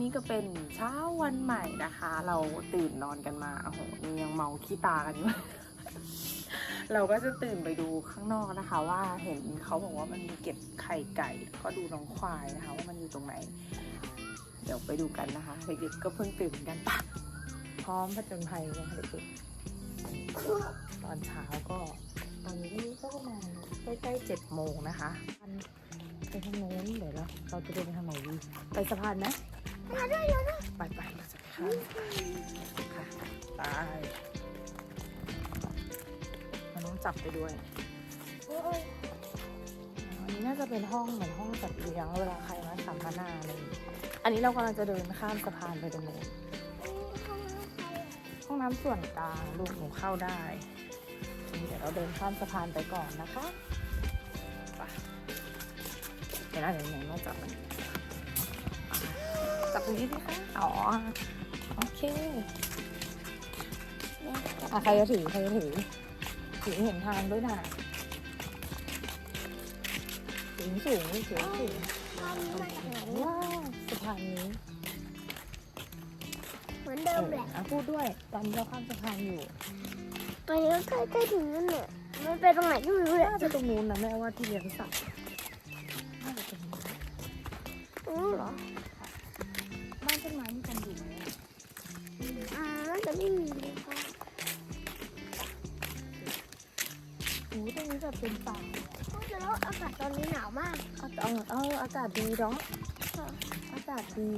นี่ก็เป็นเช้าวันใหม่นะคะ เราตื่นนอนกันมาโอ้โหนี่ยังเมาขี้ตากันอยู่ เราก็จะตื่นไปดูข้างนอกนะคะ ว่าเห็นเขาบอกว่ามันมีเก็บไข่ไก่แล้วก็ดูน้องควายนะคะ ว่ามันอยู่ตรงไหน เดี๋ยวไปดูกันนะคะเด็กๆก็เพิ่งตื่นกันปะพร้อมผจญภัยนะคะเด็กๆตอนเช้าก็ตอนนี้ก็ประมาณใกล้ๆเจ็ดโมงนะคะไปทางโน้นเดี๋ยวเราเราจะเดินไปทางไหนดีไปสะพานไหม ไปไปๆเราจะไปข้ามสะพานค่ะไปมันต้องจับไปด้วยอันนี้น่าจะเป็นห้องเหมือนห้องจัดเลี้ยงเวลาใครมาสัมมนาอะไรอย่างงี้อันนี้เรากำลังจะเดินข้ามสะพานไปตรงโน้นห้องน้ำส่วนกลางลูกหนูเข้าได้เดี๋ยวเราเดินข้ามสะพานไปก่อนนะคะไปเดี๋ยวนะเดี๋ยวไหนมาจับมัน ตรงนี้สิคะอ๋อ โอเคอะใครจะถือ ใครจะถือ ถือเห็นทางด้วยนะสูงสูงสูงสูงว้าวสะพานนี้เหมือนเอเดิมอแหละอะพูดด้วย ตอนนี้เราข้ามสะพานอยู่ ตอนนี้ก็ใกล้ใกล้ถึงนั่นเนี่ยมันไปตรงไหนก็ไม่รู้เลยน่าจะตรงนู้นนะแม่ว่าที่เลี้ยงสัตว์น่าจะตรงนู้นตรงนู้นเหรอ ออเอออากาศดีเนาะอากาศดี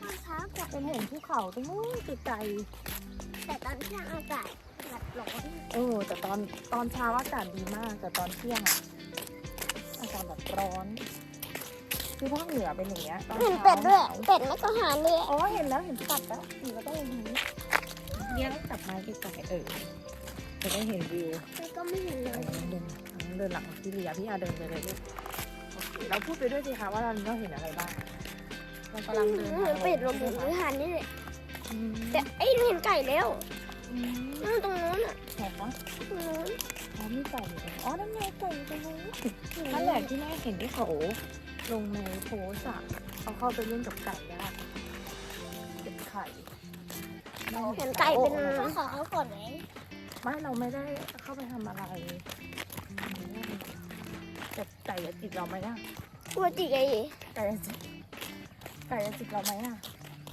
ตอนเช้าจะเป็นเห็นภูเขาตรงนู้นไกลแต่ตอนเที่ยงอากาศแบบร้อนๆเออแต่ตอนตอนเช้าอากาศดีมาก แต่ตอนเที่ยงอะอากาศแบบร้อนคือภาคเหนือเป็นอย่างเงี้ยตอนเห็นเช้าเป็ดด้วยหนาวเป็ดไม่ก็หาเลยอ๋อเห็นแล้วเห็นสัตว์แล้วนี่ก็ต้องลงนี้เลี้ยงจับไม้ไกลๆเออจะได้เห็นวิวมันก็ไม่เห็นเลอัยนนี้เดินอันนี้เดินหลังพี่เลียพี่อาเดินไปเลยลูกโอ เคเราพูดไปด้วยสิคะว่าเราเราเห็นอะไรบ้างเรากำลังเดินเห็นเป็ดลงหรือหานี่เลยอืมแต่ไอ้ยเห็นไก่แล้วอืมนั่นตรงนู้นอะเห็นปะตรงนู้นอ๋อมีไก่อยู่ตรงอ๋อนั่นไงไก่อยู่ตรงนู้นนั่นแหละที่แม่เห็นที่เขาลงในโพสต์อะเขาเข้าไปเล่นกับไก่ได้เก็บไข่เห็นไก่เป็นโอ้ขอเขาก่อนไหมไม่เราไม่ได้เข้าไปทำอะไรอันนี้ แต่ไก่จะจิกเราไหมอะกลัวจิกไอ้ไก่จะจิกไก่จะจิกเราไหมอะ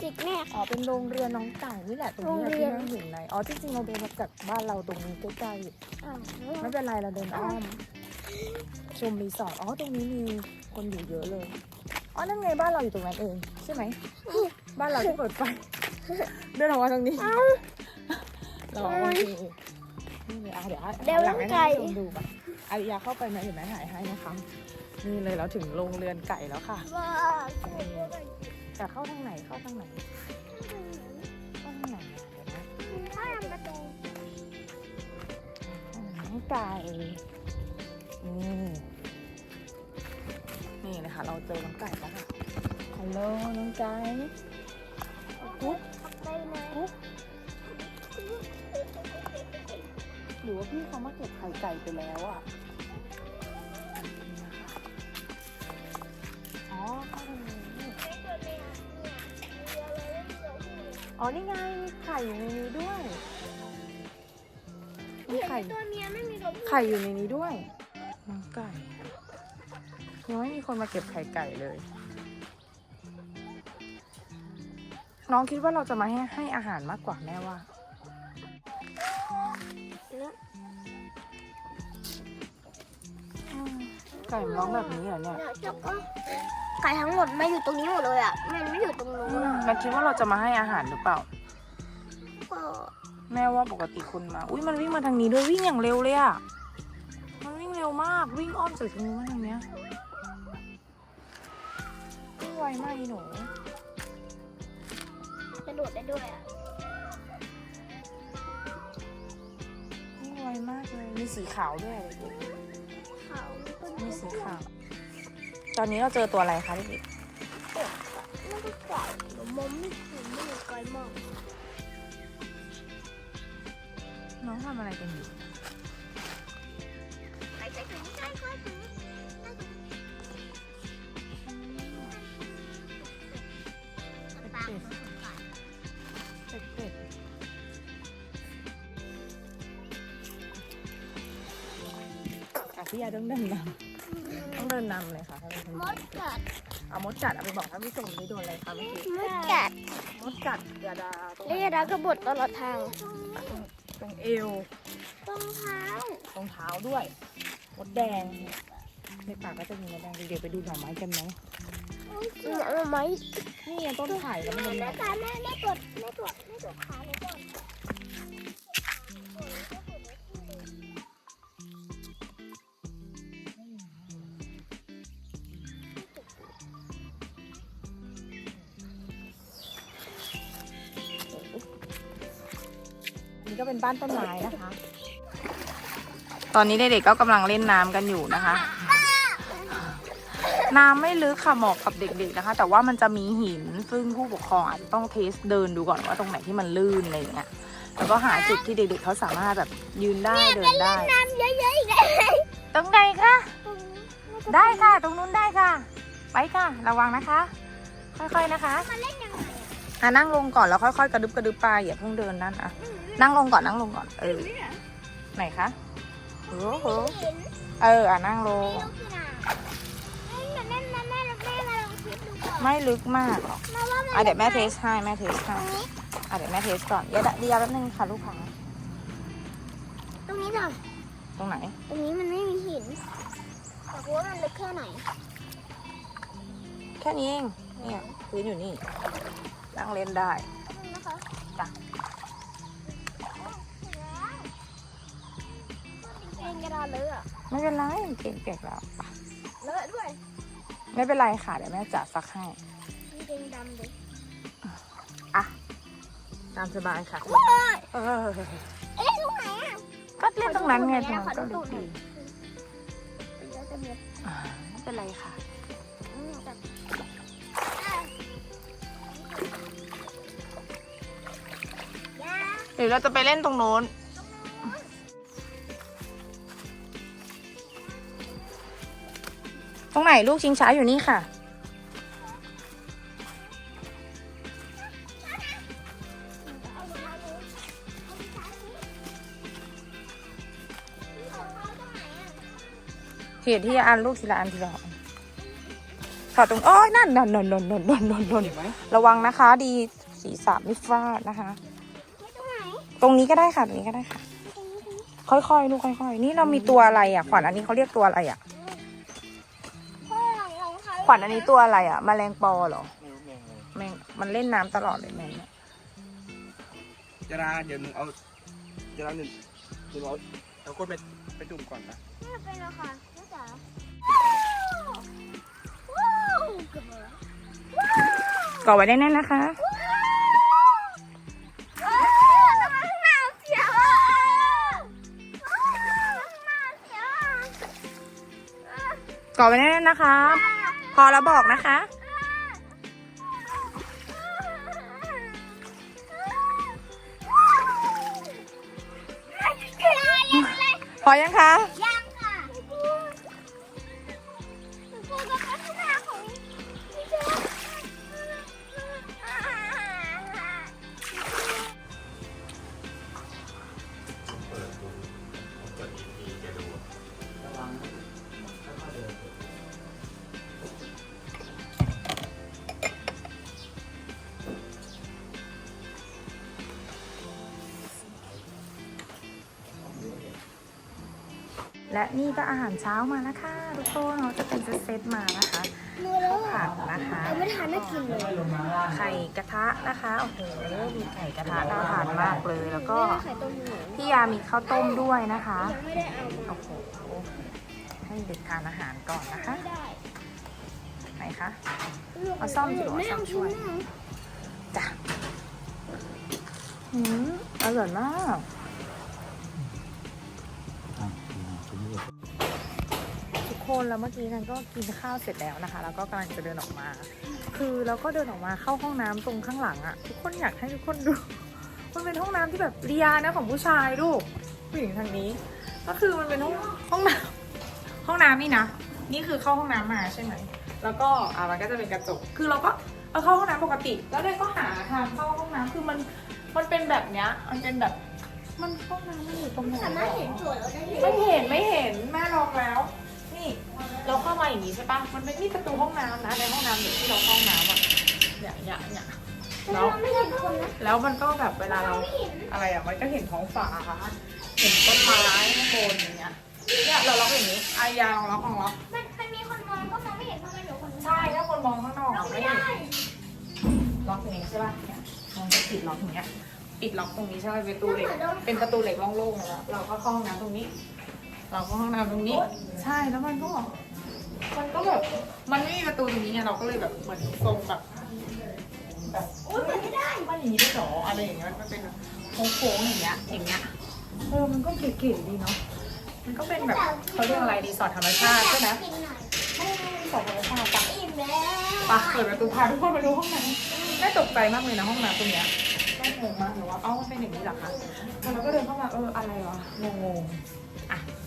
จิกแม่อ๋อเป็นโรงเรือนน้องไก่นี่แหละตรงนี้แหละโรงเรืที่อนแม่เห็นในอ๋อจริงๆเราเดินมาจากบ้านเราตรงนี้ใกล้อ้าวๆไม่เป็นไรเราเดินอ้อม ชมรีสอร์ทอ๋อตรงนี้มีคนอยู่เยอะเลยอ๋อนั่นไงบ้านเราอยู่ตรงนั้นเองใช่ไหมบ้านเราที่เปิดไฟเดินออกมาตรงนี้เอ้าเราโอเคนี่เลยอะเดี๋ยวอะเดี๋ยวหลังให้ไก่ท่านผู้ชมดูไป อาริยาเข้าไปไหมเห็นไหมถ่ายให้นะคะ นี่เลยเราถึงโรงเรือนไก่แล้วค่ะว่าแต่เข้าทางไหนเข้าทางไหนเข้าทางไหนเดี๋ยวนะถ้าทำประตูน้องไก่นี่นี่นะคะเราเจอน้องไก่แล้วค่ะฮัลโหลน้องไก่กุ๊ก หรือว่าพี่เขามาเก็บไข่ไก่ไปแล้วอะนี่นะคะอ๋อเข้าทางนี้อ๋อ นี่ไง มีไข่อยู่ในนี้ด้วย มีไข่ ตัวเมียไม่มีตัวผู้ไข่อยู่ในนี้ด้วย น้องไก่ยังไม่มีคนมาเก็บไข่ไก่เลย น้องคิดว่าเราจะมาให้ให้อาหารมากกว่าแม่ว่า ก่มันร้องแบบนี้เหรอเนี่ยเนี่ยเจ้าก็ไก่ทั้งหมดไม่อยู่ตรงนี้หมดเลยอะ มันไม่อยู่ตรงนู้นอืมอะมันคิดว่าเราจะมาให้อาหารหรือเปล่า ก็แม่ว่าปกติคุณมา อุ้ยมันวิ่งมาทางนี้ด้วยวิ่งอย่างเร็วเลยอะมันวิ่งเร็วมากวิ่งอ้อมจากตรงนู้นมาทางเนี้ยวิ่งไวมากอีหนูกระโดดได้ด้วยอะวิ่งไวมากเลยมีสีขาวด้วยเด็กเขาต้นๆมี สีขาวตอนนี้เราเจอตัวอะไรคะพี่บิ๊กไม่ไไก่หนูมองไม่เห็นไม่เห็นไก่มองน้องทำอะไรกันอยู่ก่ะพี่ยาต้งดำดำ กัดเอามดกัดเอาไปบอกท่านผู้ชมนี่โดนอะไรคะเมื่อกี้มดกัดมดกัดยาดาตรงไหนแล้วยาดากระบดตลอดทางตรงเอวตรงเท้าตรงเท้าด้วยมดแดงในป่าก็จะมีมดแดงเด็กๆไปดูหน่อไม้กันไหมหนังไหมนี่ไงต้นไผ่แล้วมันเป็นแม่แบบตาแม่แม่ตรวจแม่ตรวจแม่ตรวจขาหนูก่อ บ้านต้นไม้นะคะ ตอนนี้เด็กๆก็กำลังเล่นน้ำกันอยู่นะคะ น้ำไม่ลึกค่ะเหมาะกับเด็กๆนะคะ แต่ว่ามันจะมีหินซึ่งผู้ปกครองอาจจะต้องเทสเดินดูก่อนว่าตรงไหนที่มันลื่นอะไรอย่างเงี้ยแล้วก็หาจุดที่เด็กๆเขาสามารถแบบยืนได้เดินได้ น้ำเยอะๆอีกแล้วตรงไหนคะ ได้ค่ะ ตรงนู้นได้ค่ะ ไปค่ะ ระวังนะคะ ค่อยๆนะคะ มาเล่นยังไง อะนั่งลงก่อนแล้วค่อยๆกระดึบกระดึบไปอย่าเพิ่งเดินนั่นอะนั่งลงก่อนนั่งลงก่อน เออ ไหนคะโอ้โหหินเอออะนั่งลงลูกกีฬาเอ้ยมาเล่นมาแม่แม่มาลองคลิปดูก่อนไม่ลึกมากหรอกมาว่ามันอะเดี๋ยวแม่เทสให้แม่เทสให้ตรงนี้อะเดี๋ยวแม่เทสก่อนเดี๋ยวเดียวแป๊บนึงค่ะลูกค้าตรงนี้ก่อนตรงไหน ตรงนี้มันไม่มีหินแต่ว่ามันลึกแค่ไหน แค่นี้เองเนี่ยพื้นอยู่นี่ นั่งเล่นได้ตรงนี้นะคะจ้ะเองกระดาษเลอะอะไม่เป็นไรเก่งเก่งแล้วเลอะด้วย ไม่เป็นไรค่ะเดี๋ยวแม่จัดซักให้มีเดงดำเลยอะตามสบายค่ะโอ้ยเออเอ๊ะตรงไหนอะก็เล่นตรงนั้นไงตรงนั้นขอก็ดูลึกตูดีดหน่อยเดี๋ยวจะมีอ่าไม่เป็นไรค่ะ หรือเราจะไปเล่นตรงโน้น ตรงไหนลูกชิงช้าอยู่นี่ค่ะ เขียนที่อันลูกทีละอันทีละอันค่ะตรงโอ้ยนั่นนั่นนั่นนั่นนั่นนั่นระวังนะคะ ดีศีรษะไม่ฟาดนะคะ ตรงไหนตรงนี้ก็ได้ค่ะ ตรงนี้ก็ได้ค่ะตรงนี้ตรงนี้ค่อยๆ ลูกค่อย ๆ นี่เรามีตัวอะไรอะ ขวัญอันนี้เขาเรียกตัวอะไรอะ พ่อหลังรองเท้าขวัญอันนี้ตัวอะไรอะแมลงปอเหรอ ไม่รู้ไงไงแมงมันเล่นน้ำตลอดเลยแมงเนี่ยจะราเดี๋ยวหนูเอาจะราหนึ่งหนูเอาเอาก้นไปไปจุ่มก่อนนะไม่เป็นแล้วค่ะแม่จ๋าว้าวเกือบหมดแล้วก่อไว้ได้แน่นนะคะ กอดไว้แน่นนะคะ พอแล้วบอกนะคะ พอยังคะ และนี่ก็อาหารเช้ามาแล้วค่ะทุกคนเราจะเป็นเซตๆมานะคะหนูแล้วผักนะคะยังไม่ทานได้กินเลยไข่กระทะนะคะโอ้โหมีไข่กระทะน่าทานมากเลย แล้วก็ไม่ได้ไข่ต้มหมูพี่ยามีข้าวต้มด้วยนะคะยังไม่ได้เอามาโอ้โหให้เด็กทานอาหารก่อนนะคะไม่ได้ไหนคะเอาซ่อมสิเอาซ่อมช่วยจ้ะอืมอร่อยมาก คนแล้วเมื่อกี้นันก็กินข้าวเสร็จแล้วนะคะ แล้วก็กำลังจะเดินออกมา คือเราก็เดินออกมาเข้าห้องน้ำตรงข้างหลังอะทุกคนอยากให้ทุกคนดู มันเป็นห้องน้ำที่แบบเรียนะของผู้ชายลูกผู้หญิงทางนี้ ก็คือมันเป็นห้องห้องน้ำห้องน้ำนี่นะนี่คือเข้าห้องน้ำมาใช่ไหมแล้วก็อ่ามันก็จะเป็นกระจก คือเราก็เอาเข้าห้องน้ำปกติ แล้วเด็กก็หาทางเข้าห้องน้ำคือมันมันเป็นแบบเนี้ย มันเป็นแบบ มันห้องน้ำมันอยู่ตรงไหนสามารถเห็นสวนเราได้เลยไม่เห็นไม่เห็นแม่ลองแล้วนี่ เราเข้ามาอย่างนี้ใช่ปะมันไม่มีประตูห้องน้ำนะในห้องน้ำเด็กที่เราเข้าห้องน้ำอะเนี่ยเนี่ยเนี่ยแต่แล้วเราไม่เห็นคนนะแล้วมันก็แบบเวลาเราอะไรอะมันก็เห็นท้องฟ้าเห็นต้นไม้ข้างบนอย่างเงี้ยเนี่ยเราล็อกอย่างนี้อายาลองล็อกลองล็อกมันมันมีคนมองก็มองไม่เห็นเพราะมันอยู่คนใช่ถ้าคนมองข้างนอกเราอะไม่ไม่ได้เห็นล็อกอย่างนี้ใช่ป่ะเนี่ยมันจะปิดล็อกอย่างเงี้ยปิดล็อกตรงนี้ใช่ไหมเป็นประตูเหล็กเป็นประตูเหล็กโล่งๆแล้วเราก็เข้าห้องน้ำตรงนี้ เราก็ห้องน้ำตรงนี้ ใช่แล้วมันก็ มันก็แบบมันไม่มีประตูตรงนี้ไงเราก็เลยแบบเหมือนทรงแบบแบบอุ้ยมันไม่ได้ว่าอย่างนี้ได้หรออะไรอย่างเงี้ยมันเป็นแบบโค้งๆอย่างเงี้ยอย่างเงี้ยเออมันก็เก๋ๆดีเนาะมันก็เป็นแบบเขาเรียกอะไรรีสอร์ทธรรมชาติใช่ไหมกินหน่อยใช่รีสอร์ทธรรมชาติปะอิ่มแล้วปะเปิดประตูพาทุกคนไปดูห้องน้ำแม่ตกใจมากเลยนะห้องน้ำตรงเนี้ยแม่งงมากเลยว่าเอ้ามันเป็นอย่างนี้เหรอคะแล้วก็เดินเข้ามาเอออะไรวะงงๆอะ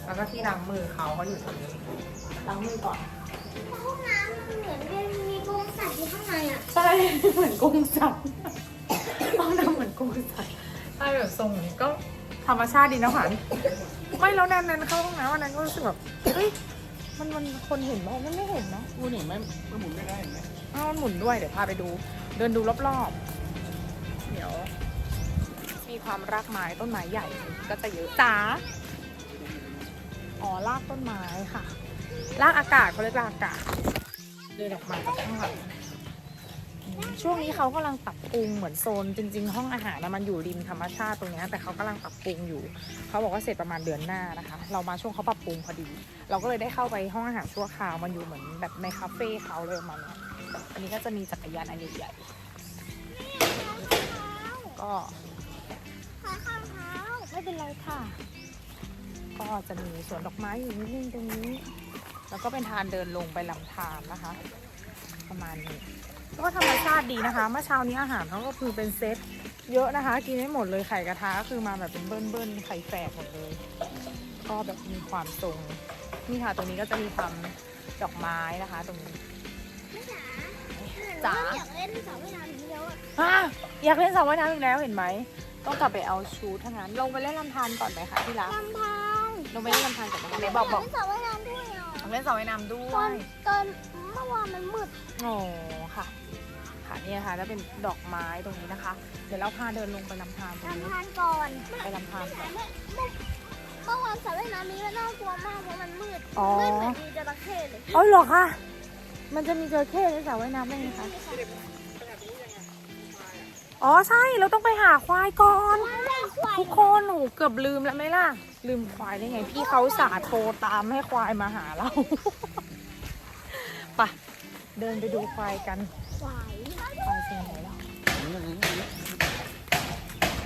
แล้วก็ที่ล้างมือเขาเขาอยู่ตรงนี้ล้างมือก่อน ห้องน้ำมันเหมือนเป็นมีกรงสัตว์อยู่ข้างในอะใช่เหมือนกุ้งสับห้องน้ำเหมือนกุ้งสับใช่แบบทรงนี้ก็ธรรมชาติดีนะหวานไม่แล้วนั้นนั้นเข้าห้องน้ำวันนั้นก็รู้สึกแบบเฮ้ยมันมันคนเห็นไหมมันไม่เห็นเนาะกูนี่ไม่ไม่หมุนไม่ได้เห็นไหมอ้าวมันหมุนด้วยเดี๋ยวพาไปดู เดินดูรอบๆเดี๋ยว มีความรากไม้ต้นไม้ใหญ่ก็จะเยอะจ๋า อ๋อรากต้นไม้ค่ะรากอากาศเขาเรียกรากอากาศ เดินออกมาจากข้างหลังอืมช่วงนี้เขากำลังปรับปรุงเหมือนโซน จริง ๆ ห้องอาหารนะมันอยู่ริมธรรมชาติตรงเนี้ยแต่เขากำลังปรับปรุงอยู่ เขาบอกว่าเสร็จประมาณเดือนหน้านะคะ เรามาช่วงเขาปรับปรุงพอดี เราก็เลยได้เข้าไปห้องอาหารชั่วคราวมันอยู่เหมือนแบบในคาเฟ่เขาเลยประมาณเนี้ยอันนี้ก็จะมีจักรยานอันใหญ่ๆก็ขาข้างเท้าไม่เป็นไรค่ะ ก็จะมีสวนดอกไม้อยู่นิดนึงตรงนี้ แล้วก็เป็นทางเดินลงไปลำธารนะคะ ประมาณนี้ก็ธรรมชาติดีนะคะ เมื่อเช้านี้อาหารเขาก็คือเป็นเซตเยอะนะคะ กินไม่หมดเลยไข่กระทะก็คือมาแบบเป็นเบิ้ลเบิ้ลๆไข่แฝกหมดเลย ก็แบบมีความทรงนี่ค่ะตรงนี้ก็จะมีความดอกไม้นะคะ ตรงนี้จ๋าอยากเล่นสระว่ายน้ำเดียวอะอะอยากเล่นสระว่ายน้ำอีกแล้วเห็นไหมต้องกลับไปเอาชูทั้างนั้นลงไปเล่นลำธารก่อนไหมคะที่รักลำพางล งไปเล่นลำธารก่อนไหมไหนบอกบอกเล่นสระว่ายน้ำด้วยอะเล่นสระว่ายน้ำด้ตวอนย ตอนเมื่อวานมันมืดโอ้ค่ะ ค่ะเนี่ยค่ะ แล้วเป็นดอกไม้ตรงนี้นะคะ เดี๋ยวเราพาเดินลงไปลำธารตรงนี้ ลำพานก่อนไปลำธารก่อน เมื่อวานสระว่ายน้ำนี้ก็น่ากลัวมากเพราะมันมืดอ๋อ มืดเหมือนมีจระเข้เลยอ๋อเหรอคะ มันจะมีจระเข้ในสระว่ายน้ำได้ไงคะ อ๋อใช่ เราต้องไปหาควายก่อนทุกคนหนูเกือบลืมแล้วไหมล่ะ ลืมควายได้ไง พี่เขาสาโทรตามให้ควายมาหาเรา ไปเดินไปดูควายกันไหวควายเป็นไหนล่ะ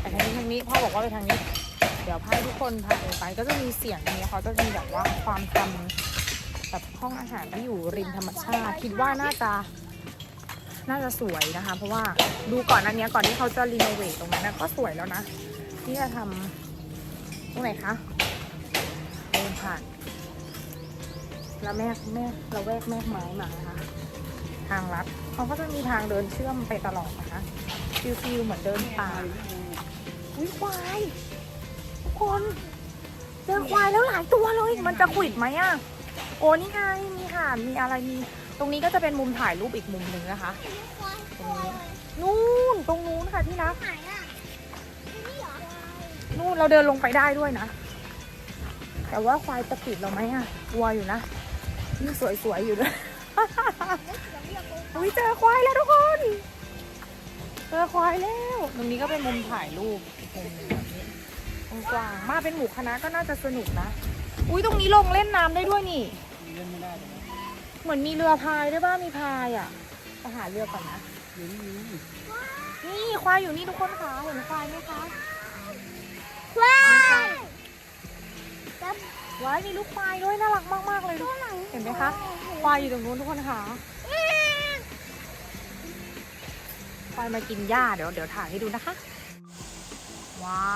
ไปทางนี้ทางนี้พ่อบอกว่าไปทางนี้ เดี๋ยวพาทุกคนพาเดินไปก็จะมีเสียงนี้เขาจะมีแบบว่าความทำแบบห้องอาหารที่อยู่ริมธรรมชาติ คิดว่าน่าจะน่าจะสวยนะคะ เพราะว่าดูก่อนอันเนี้ยก่อนที่เขาจะรีโนเวทตรงนั้นนะก็สวยแล้วนะที่จะทำ ตรงไหนคะเดินผ่านแล้วแม่แม่เราแวกแม่กไม้มานะคะ ทางลัดเขาก็จะมีทางเดินเชื่อมไปตลอดนะคะฟิลฟิลเหมือนเดินป่าอุ้ยควายทุกคนเจอควายแล้วหลายตัวเลย มันจะขวิดไหมอะ โอ้นี่ไงมีห่านมีอะไรมี ตรงนี้ก็จะเป็นมุมถ่ายรูปอีกมุมหนึ่งนะคะ ตรงนี้ นู่นตรงนู้นค่ะที่รัก นู่นเราเดินลงไปได้ด้วยนะ แต่ว่าควายจะปิดเราไหมอะกลัวอยู่นะนี่สวยๆอยู่ด้วยอุ้ยเจอควายแล้วทุกคนเจอควายแล้วตรงนี้ก็เป็นมุมถ่ายรูปอีกมุมหนึงแบบนี้กว้างมาเป็นหมู่คณะก็น่าจะสนุกนะ อุ้ยตรงนี้ลงเล่นน้ำได้ด้วยนี่เล่นไม่ได้เหมือนมีเรือพายด้วยบ้างมีพายอะไปหาเรือก่อนนะนี่ควายอยู่นี่ทุกคนคะเห็นควายไหมคะ วายว้ายมีลูกควายด้วยน่ารักมากๆเลยทุกเห็นไหมคะควายอยู่ตรงนู้นทุกคนคะควายมากินหญ้าเดี๋ยวเดี๋ยวถ่ายให้ดูนะคะ ว้า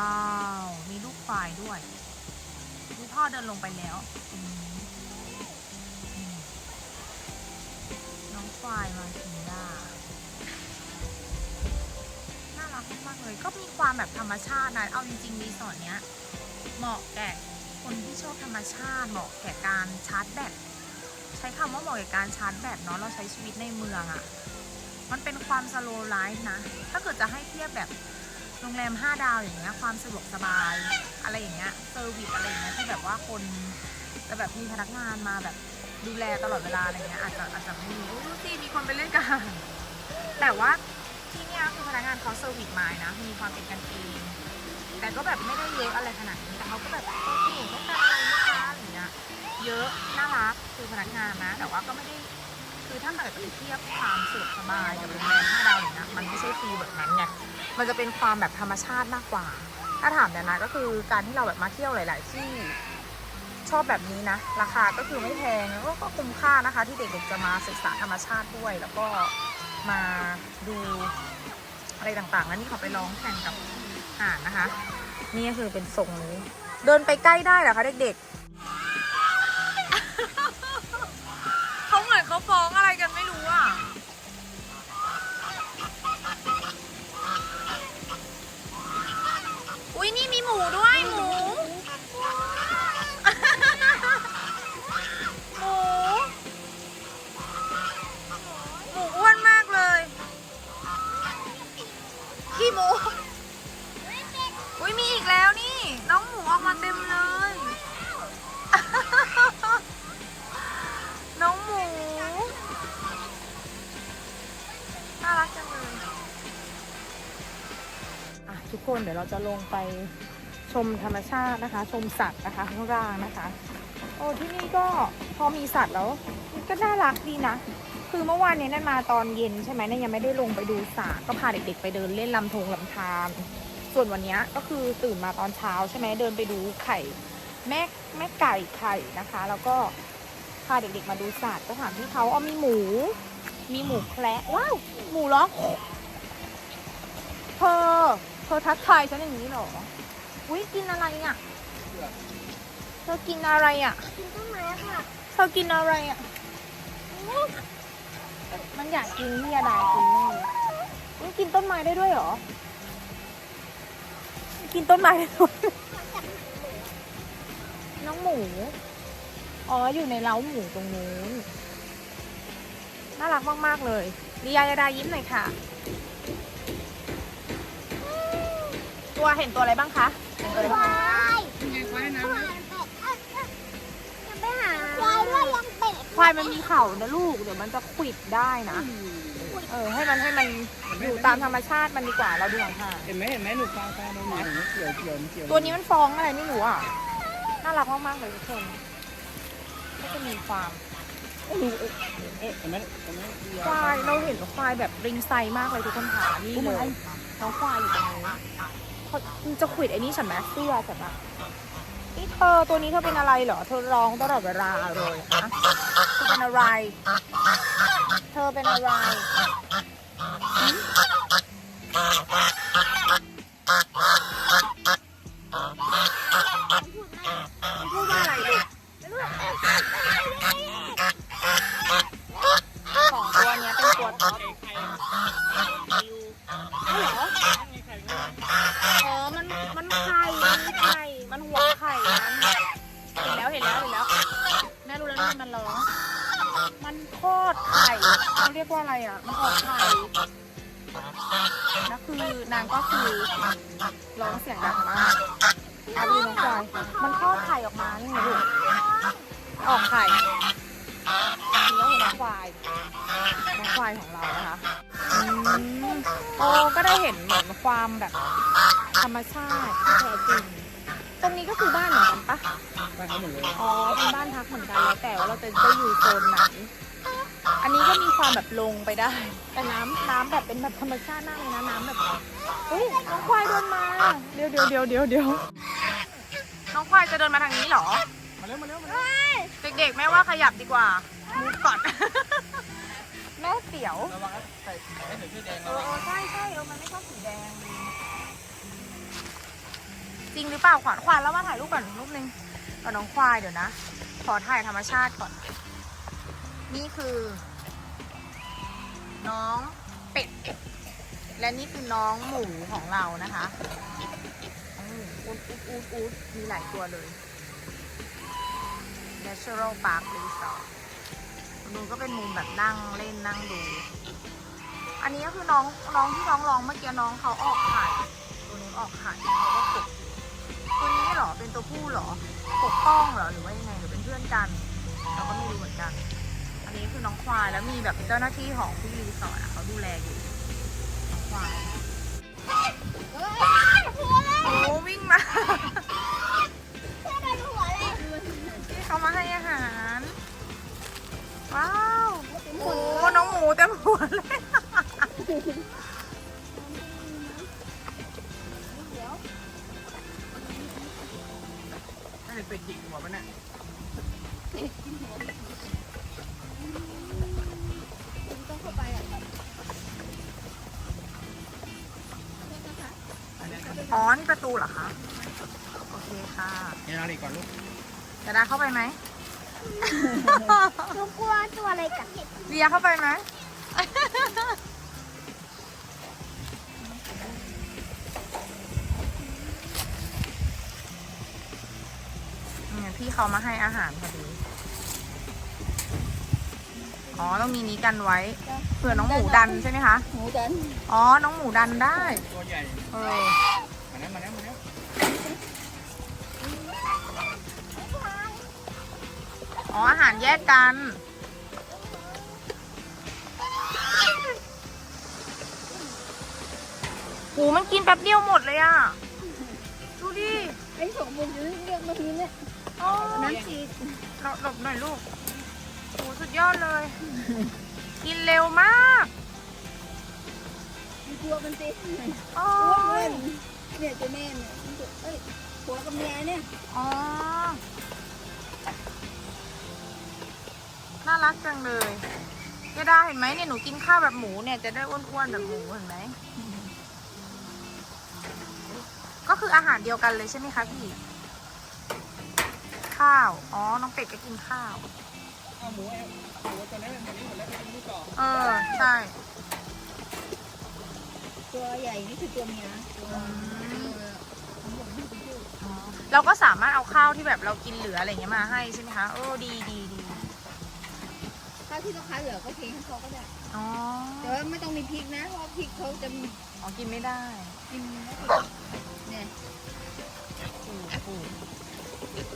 ว มีลูกควายด้วยนี่พ่อเดินลงไปแล้วอืมอืมน้องควายมากินหญ้าน่ารัก มากๆเลยเลย ก็มีความแบบธรรมชาตินะ เอาจริงๆรีสอร์ทเนี้ยเหมาะแก่คนที่ชอบธรรมชาติ เหมาะแก่การชาร์จแบต ใช้คำว่าเหมาะแก่การชาร์จแบตเนาะ เราใช้ชีวิตในเมืองอะ่ะ มันเป็นความสโลไลฟ์นะ ถ้าเกิดจะให้เทียบแบบโรงแรม 5 ดาวอย่างเงี้ย ความสะดวกสบาย อะไรอย่างเงี้ย เซอร์วิสอะไรอย่างเงี้ยที่แบบว่าคนจะแบบมีพนักงานมาแบบดูแลตลอดเวลาอะไรเงี้ยอาจจะอาจจะไม่มีอุ๊ยดูสิมีคนไปเล่นกันแต่ว่า เนี่ยคือพนักงานเขาเซอร์วิสมานะ มีความเป็นกันเองแต่ก็แบบไม่ได้เยอะอะไรขนาดนี้แต่เขาก็แบบเออหนูต้องการอะไรนะคะอะไรอย่างเงี้ยเยอะน่ารักคือพนักงานนะ แต่ว่าก็ไม่ได้คือถ้าเกิดเปเทียบความสะดวกสบายกับโรงแรมห้าดาวอย่างเงี้ยมันไม่ใช่ฟรีแบบนั้นไงมันจะเป็นความแบบธรรมชาติมากกว่า ถ้าถามเนี่ยนะก็คือการที่เราแบบมาเที่ยวหลาย ๆ ที่ชอบแบบนี้นะ ราคาก็คือไม่แพงแล้วก็คุ้มค่านะคะ ที่เด็กๆจะมาศึกษาธรรมชาติด้วย แล้วก็มาดู อะไรต่างๆ แล้วนี่เขาไปร้องแข่งกับห่านนะคะ นี่ก็คือเป็นทรงนี้ เดินไปใกล้ได้เหรอคะเด็กๆ เขาเหมือนเขาฟ้อง จะลงไปชมธรรมชาตินะคะ ชมสัตว์นะคะข้างล่างนะคะ โอ้ที่นี่ก็พอมีสัตว์แล้วก็น่ารักดีนะ คือเมื่อวานเนี้นั่นมาตอนเย็นใช่ไหมเนี่ยยังไม่ได้ลงไปดูสระก็พาเด็กๆไปเดินเล่นลำธงลำธารส่วนวันนี้ก็คือตื่นมาตอนเช้าใช่ไหมเดินไปดูไข่แม่แม่ไก่ไข่นะคะ แล้วก็พาเด็กๆมาดูสัตว์ก็ถามที่เขาเอามีหมู มีหมูแคระว้าวหมูร้องเธอ เธอทักทายฉันอย่างนี้เหรอ อุ้ยกินอะไรอะ เธอกินอะไรอะ กินต้นไม้ค่ะเธอกินอะไรอะ มันอยากกินที่ยาดากินแน่เลยมันกินต้นไม้ได้ด้วยเหรอ กินต้นไม้ได้ด้วย น้องหมู อ๋อ อยู่ในเล้าหมูตรงนู้น น่ารักมาก ๆ เลยลียายาดายิ้มหน่อยค่ะ ตัวเห็นตัวอะไรบ้างคะเห็นตัวอะไรบ้างคะควายควายน้ำยังไปหาควายด้วยยังเป็ดควายมันมีเข่านะลูก เดี๋ยวมันจะขวิดได้นะ เออ ให้มันให้มันอยู่ตามธรรมชาติมันดีกว่าเราดูห่างเห็นไหมเห็นไหมหนูฟังฟังดูหน่อยเกี่ยวเกี่ยวเกี่ยวๆตัวนี้มันฟ้องอะไรไม่รู้อะ น่ารักมากๆเลยทุกคนก็จะมีความไม่รู้เอ๊ะเอ๊ะเห็นไหมเห็นไหมควายเราเห็นควายแบบริงไซมากเลยทุกคนค่ะนี่เลยน้องควายอยู่ตรงนี้ เขาจะขวิดไอ้นี่ฉันไหมเสื้อฉันอะนี่เธอตัวนี้เธอเป็นอะไรเหรอ เธอร้องตลอดเวลาเลยนะเธอเป็นอะไร เธอเป็นอะไร พูดว่าอะไรลูกสองตัวเนี้ยเป็นตัวท็อปอ๋อเหรออ๋อ มัน มันไข่ มันมีไข่ มันหัวไข่นะเห็นแล้ว เห็นแล้ว เห็นแล้ว แม่รู้แล้วนี่มันร้อง มันทอดไข่เขาเรียกว่าอะไรอะ มันออกไข่แล้วคือ นางก็คือร้องเสียงดังมากเอาดูน้องควายมันทอดไข่ออกมานี่ไงลูกออกไข่นี่ก็คือน้องควายน้องควายของเรานะคะอืมโอ้ก็ได้เห็นเหมือนความแบบ ธรรมชาติแท้จริงตรงนี้ก็คือบ้านเหมือนกันปะไปเขาหมดเลยอ๋อเป็นบ้านพักเหมือนกันแล้วแต่ว่าเราจะจะอยู่โซนไหน อันนี้ก็มีความแบบลงไปได้ แต่น้ำน้ำแบบเป็นแบบธรรมชาติมากเลยนะน้ำแบบเฮ้ยน้องควายเดินมา เดี๋ยวเดี๋ยวเดี๋ยวเดี๋ยวเดี๋ยวน้องควายจะเดินมาทางนี้เหรอ มาเร็วมาเร็วมาเร็วเด็กๆแม่ว่าขยับดีกว่า มูฟก่อน แม่เสียว ระวังนะใส่ให้ใส่เสื้อแดงเอระอวังเออใช่ใช่เออมันไม่ชอบสีแดง จริงหรือเปล่าขวานขวานแล้วมาถ่ายรูปก่อนรูปนึงกับน้องควายเดี๋ยวนะ ขอถ่ายธรรมชาติก่อน นี่คือ น้องเป็ด และนี่คือน้องหมูของเรานะคะอู้ดอูดอูดอูดมีหลายตัวเลย Natural Park Resort ตรงนู้นก็เป็นมุมแบบนั่งเล่นนั่งดู อันนี้ก็คือน้องน้องที่น้องร้องเมื่อกี้น้องเขาออกไข่ ตัวนู้นออกไข่เขาก็ปกตัวนี้หรอเป็นตัวผู้หรอ ปกป้องหรอหรือว่ายังไงหรือเป็นเพื่อนกัน เราก็ไม่รู้เหมือนกัน นนี้คือน้องควายแล้วมีแบบเจ้าหน้าที่ของที่รีสอร์ทอะเขาดูแลอยู่น้องควายเฮ้ยหัวเลยโอ้วิ่งมาเพื่อนโดนหัวเลยที่เขามาให้อาหาร ว้าวโอ้น้องหมูเต็มหัวเลยน่าจะเป็นจิกหัวมันน่ะต้องเข้าไปอะ อ๋อนี่ประตูเหรอคะ โอเคค่ะเดี๋ยวเราอีกก่อนลูกจะได้เข้าไปไหมหนูกลัวตัวอะไรกัดเบียร์เข้าไปไหมเนี่ยพี่เขามาให้อาหารพอดี อ๋อต้องมีนี้กันไว้ เผื่อน้องหมูดันใช่ไหมคะ หมูเดินอ๋อ น้องหมูดันได้ ตัวใหญ่ เออ มาแล้วมาแล้วมาแล้วอ๋อ อาหารแยกกันหูมันกินแป๊บเดียวหมดเลยอะ ดูดิ ไอ้สองคนจะเรียกมาทีเนี่ยอ๋อน้ำจีดหลบหลบหน่อยลูกโห สุดยอดเลย กินเร็วมากมีตัวมันสิอ๋ออ้วนเนี่ยตัวแม่เนี่ยเอ้ยหัวกับเมียเนี่ย อ๋อ น่ารักจังเลยยาดาเห็นไหมเนี่ยหนูกินข้าวแบบหมูเนี่ยจะได้อ้วนๆแบบหมูเห็นไหม ก็คืออาหารเดียวกันเลยใช่ไหมคะพี่ ข้าว อ๋อ น้องเป็ดก็กินข้าว เอาหมูเอาหมูตัวนั้นตัวนี้หมดแล้วตัวนี้ต่อเออใช่ตัวใหญ่นี่คือตัวเมียตัวเราก็สามารถเอาข้าวที่แบบเรากินเหลืออะไรเงี้ยมาให้ใช่ไหมคะโอ้ดีดีดีข้าวที่ลูกค้าเหลือก็เทให้เขาก็ได้อ๋อแต่ว่าไม่ต้องมีพริกนะเพราะว่าพริกเขาจะมีอ๋อกินไม่ได้กินเนี่ยอูอู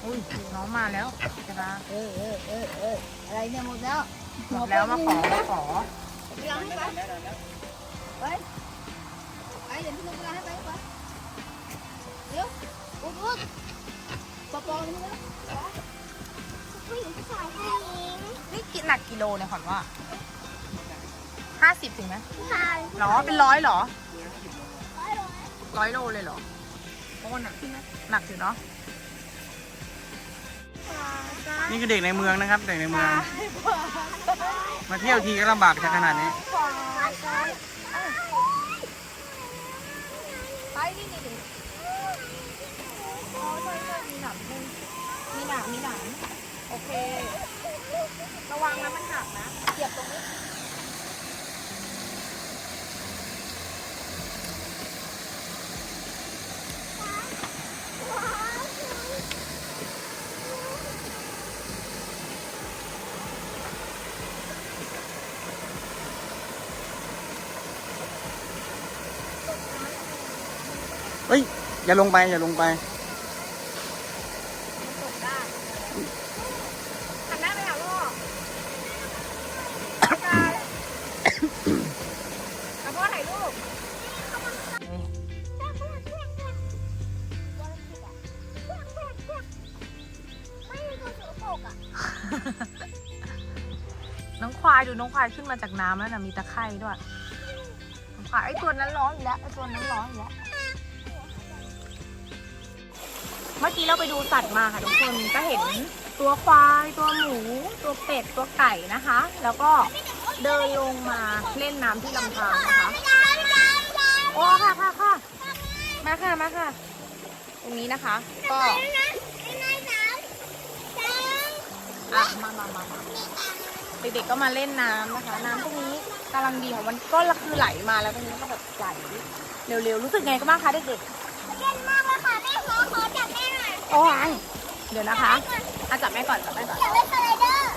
อุ้ยน้องมาแล้วจะมาเออเออเออเอออะไรเนี่ยหมดแล้วหมดแล้วมาขอมาขอล้างให้ไปแล้วแล้วไปไปเดี๋ยวพี่นุ๊กล้างให้ไปไปเดี๋ยวอุ๊บอุ๊บปอปอนี่นะผู้หญิงผู้ชายผู้หญิงนี่กินหนักกิโลเนี่ยขวัญว่าห้าสิบถึงไหมผู้ชายหรอเป็นร้อยหรอร้อยโลเลยหรอโอ้หนักหนักถึงเนาะ นี่คือเด็กในเมืองนะครับ เด็กในเมือง มาเที่ยวทีก็ลำบากจะขนาดนี้ ไปดินี่ดิอ๋อใช่ใช่มีหนามด้วยมีหนามมีหนามโอเค ระวังนะมันหักนะเหยียบตรงนี้ เฮ้ย อย่าลงไป อย่าลงไปตกได้หันหน้าไปหาพ่อตายเอาพ่อถ่ายรูปไม่มีตัวถือกอะน้องควายดูน้องควายขึ้นมาจากน้ำแล้วนะมีตะไคร่ด้วยน้องควายไอ้ตัวนั้นร้อนอีกแล้วไอ้ตัวนั้นร้อนอีกแล้ว เมื่อกี้เราไปดูสัตว์มาค่ะทุกคนก็เห็นตัวควายตัวหมู ตัวเป็ดตัวไก่นะคะ แล้วก็เดินลงมาเล่นน้ำที่ลำธารนะคะโอ้ค่ะค่ะค่ะมาค่ะมาค่ะ ตรงนี้นะคะ ก็อะมามามามาเด็กๆก็มาเล่นน้ำนะคะ น้ำตรงนี้กำลังดีของมันก็คือไหลมาแล้วตรงนี้ก็แบบไหลเร็วๆรู้สึกไงก็บ้างคะเด็กเโอ้ยเดี๋ยวนะคะอาจับแม่ก่อนจับแม่ก่อนอยากเล่นสไลเดอร์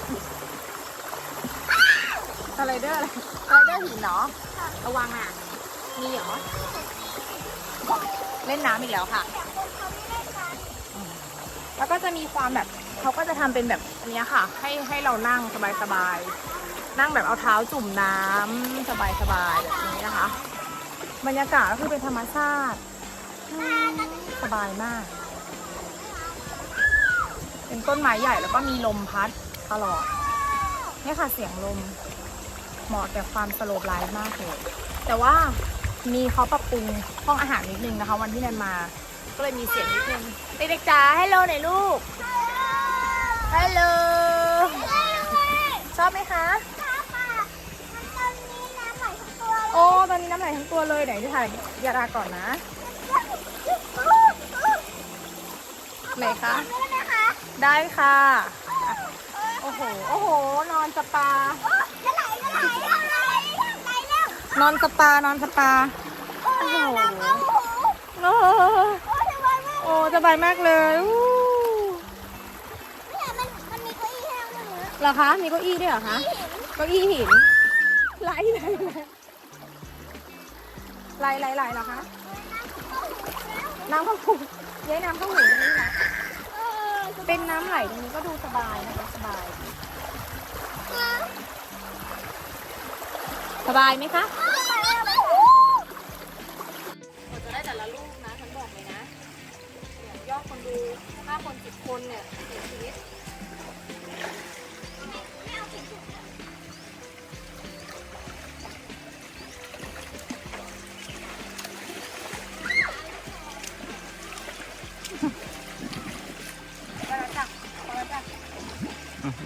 สไลเดอร์อะไรสไลเดอร์หินเนาะระวังอะ มีเหรอ เล่นน้ำอีกแล้วค่ะ แล้วก็จะมีความแบบเขาก็จะทำเป็นแบบอันนี้ค่ะ ให้ให้เรานั่งสบายๆ นั่งแบบเอาเท้าจุ่มน้ำสบายๆแบบนี้นะคะ บรรยากาศก็คือเป็นธรรมชาติสบายมาก เป็นต้นไม้ใหญ่แล้วก็มีลมพัดตลอดเนี่ยค่ะเสียงลมเหมาะแก่ความสโลปไลฟ์มากเลยแต่ว่ามีเขาปรับปรุงห้องอาหารนิดนึงนะคะ วันที่แนนมา ก็เลยมีเสียงนิดนึงเด็กๆจ๋าฮัลโหลหน่อยลูกฮัลโหลชอบไหมคะค่ะมันตอนนี้น้ำไหลทั้งตัวเลยโอ้ตอนนี้น้ำไหลทั้งตัวเลยไหนที่ถ่ายยาดาก่อนนะไหนคะ ได้ค่ะ โอ้โห โอ้โห นอนสปา จะไหลจะไหลจะไหลไหลแล้วนอนสปา นอนสปา โอ้โหน้ำเข้าหูโอ้โหโอ้สบายมากโอ้สบายมากเลยอู้เนี่ยมันมันมีเก้าอี้ให้เราด้วยนะเหรอคะ มีเก้าอี้ด้วยเหรอคะ เก้าอี้หินไหลไหลไหลไหลไหลไหลเหรอคะ น้ำเข้าหูเย้น้ำเข้าหูตรงนี้นะ เป็นน้ำไหลตรงนี้ก็ดูสบายนะคะสบาย สบายไหมคะกว่าจะได้แต่ละลูกนะฉันบอกเลยนะยอดคนดูห้าคนสิบคนเนี่ยเสียชีวิต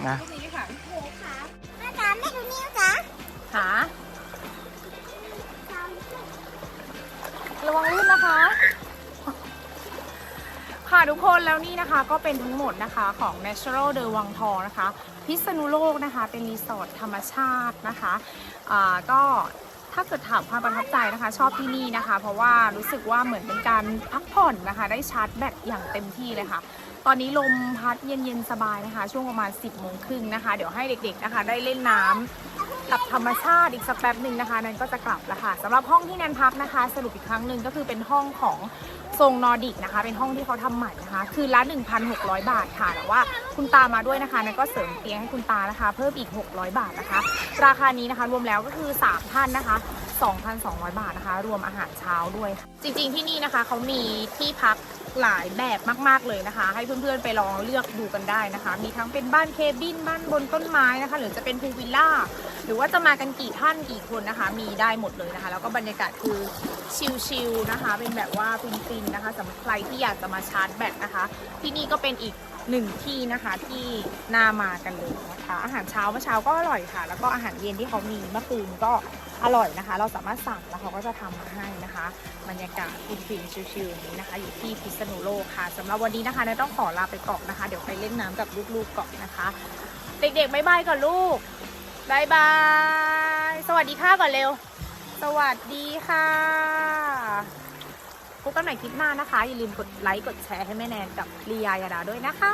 นะลูกนี้ค่ะโอ้ค่ะแม่จ๋าแม่ดูนี่นะจ๊ะขาระวังลื่นนะคะ ค่ะทุกคนแล้วนี่นะคะก็เป็นทั้งหมดนะคะของ Natural เดอวังทองนะคะ พิษณุโลกนะคะเป็นรีสอร์ทธรรมชาตินะคะอ่าก็ถ้าเกิดถามความประทับใจนะคะ ชอบที่นี่นะคะ เพราะว่ารู้สึกว่าเหมือนเป็นการพักผ่อนนะคะ ได้ชาร์จแบตอย่างเต็มที่เลยค่ะ ตอนนี้ลมพัดเย็นๆสบายนะคะ ช่วงประมาณ 10บโมงครึ่งนะคะ เดี๋ยวให้เด็กๆนะคะ ได้เล่นน้ำกับธรรมชาติอีกสักแป๊บหนึ่งนะคะ นันก็จะกลับแล้วค่ะสำหรับห้องที่นันพักนะคะ สรุปอีกครั้งหนึ่งก็คือเป็นห้องของทรงนอร์ดิกนะคะ เป็นห้องที่เขาทำใหม่นะคะ คือละ 1,600 บาทค่ะ แต่ว่าคุณตามาด้วยนะคะนันก็เสริมเตียงให้คุณตานะคะ เพิ่มอีก 600 บาทนะคะ ราคานี้นะคะรวมแล้วก็คือ3ท่านนะคะ2,200 บาทนะคะ รวมอาหารเช้าด้วย จริงๆที่นี่นะคะเขามีที่พัก หลายแบบมากๆเลยนะคะ ให้เพื่อนๆไปลองเลือกดูกันได้นะคะ มีทั้งเป็นบ้านเคบินบ้านบนต้นไม้นะคะ หรือจะเป็นพูลวิลล่า หรือว่าจะมากันกี่ท่านกี่คนนะคะ มีได้หมดเลยนะคะ แล้วก็บรรยากาศคือชิลๆนะคะ เป็นแบบว่าฟินๆนะคะสำหรับใครที่อยากจะมาชาร์จแบตนะคะ ที่นี่ก็เป็นอีก หนึ่งที่นะคะที่น่ามากันเลยนะคะ อาหารเช้าเมื่อเช้าก็อร่อยค่ะ แล้วก็อาหารเย็นที่เขามีเมื่อคืนก็อร่อยนะคะ เราสามารถสั่งแล้วเขาก็จะทำมาให้นะคะ บรรยากาศฟินๆชิลๆนี้นะคะ อยู่ที่พิษณุโลกค่ะสำหรับวันนี้นะคะเนยต้องขอลาไปก่อนนะคะ เดี๋ยวไปเล่นน้ำกับลูกๆก่อนนะคะ เด็กๆบ๊ายบายก่อนลูกบายบายสวัสดีค่ะก่อนเร็ว สวัสดีค่ะ พบกันใหม่คลิปหน้านะคะ อย่าลืมกดไลค์ กดแชร์ให้แม่แนนกับลียายาดาด้วยนะคะ